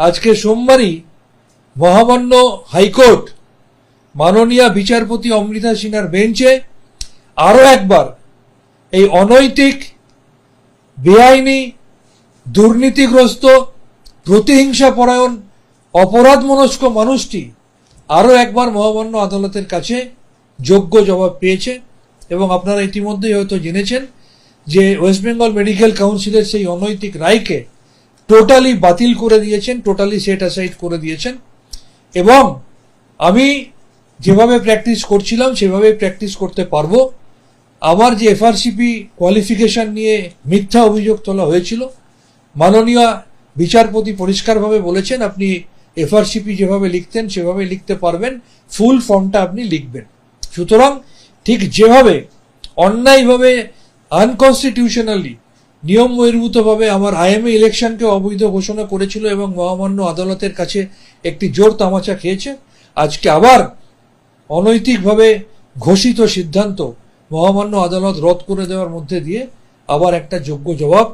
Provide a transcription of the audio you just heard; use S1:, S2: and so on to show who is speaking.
S1: আজকে সোমবারই মহামান্য হাইকোর্ট মাননীয় বিচারপতি অমৃতা সিনহার বেঞ্চে আরও একবার এই অনৈতিক, বেআইনি, দুর্নীতিগ্রস্ত, প্রতিহিংসা পরায়ণ অপরাধ মনস্ক মানুষটি আরও একবার মহামান্য আদালতের কাছে যোগ্য জবাব পেয়েছে এবং আপনারা ইতিমধ্যেই হয়তো জেনেছেন যে ওয়েস্ট বেঙ্গল মেডিকেল কাউন্সিলের সেই অনৈতিক রায়কে টোটালি বাতিল করে দিয়েছেন টোটালি সেট অ্যাসাইড করে দিয়েছেন। এবং আমি যেভাবে প্র্যাকটিস করছিলাম, সেভাবেই প্র্যাকটিস করতে পারব। আমার যে এফআরসিপি কোয়ালিফিকেশন নিয়ে মিথ্যা অভিযোগ তোলা হয়েছিল, মাননীয় বিচারপতি পরিষ্কারভাবে বলেছেন, আপনি এফআরসিপি যেভাবে লিখতেন সেভাবে লিখতে পারবেন ফুল ফর্মটা আপনি লিখবেন। সুতরাং ঠিক যেভাবে, অন্যায়ভাবে আনকনস্টিটিউশনালি নিয়ম বহির্ভূতভাবে আমার আইএমএ ইলেকশনকে অবৈধ ঘোষণা করেছিল এবং মহামান্য আদালতের কাছে একটি জোর তামাচা খেয়েছে। আজকে আবার অনৈতিকভাবে ঘোষিত সিদ্ধান্ত মহামান্য আদালত রদ করে দেওয়ার মধ্যে দিয়ে আবার একটা যোগ্য জবাব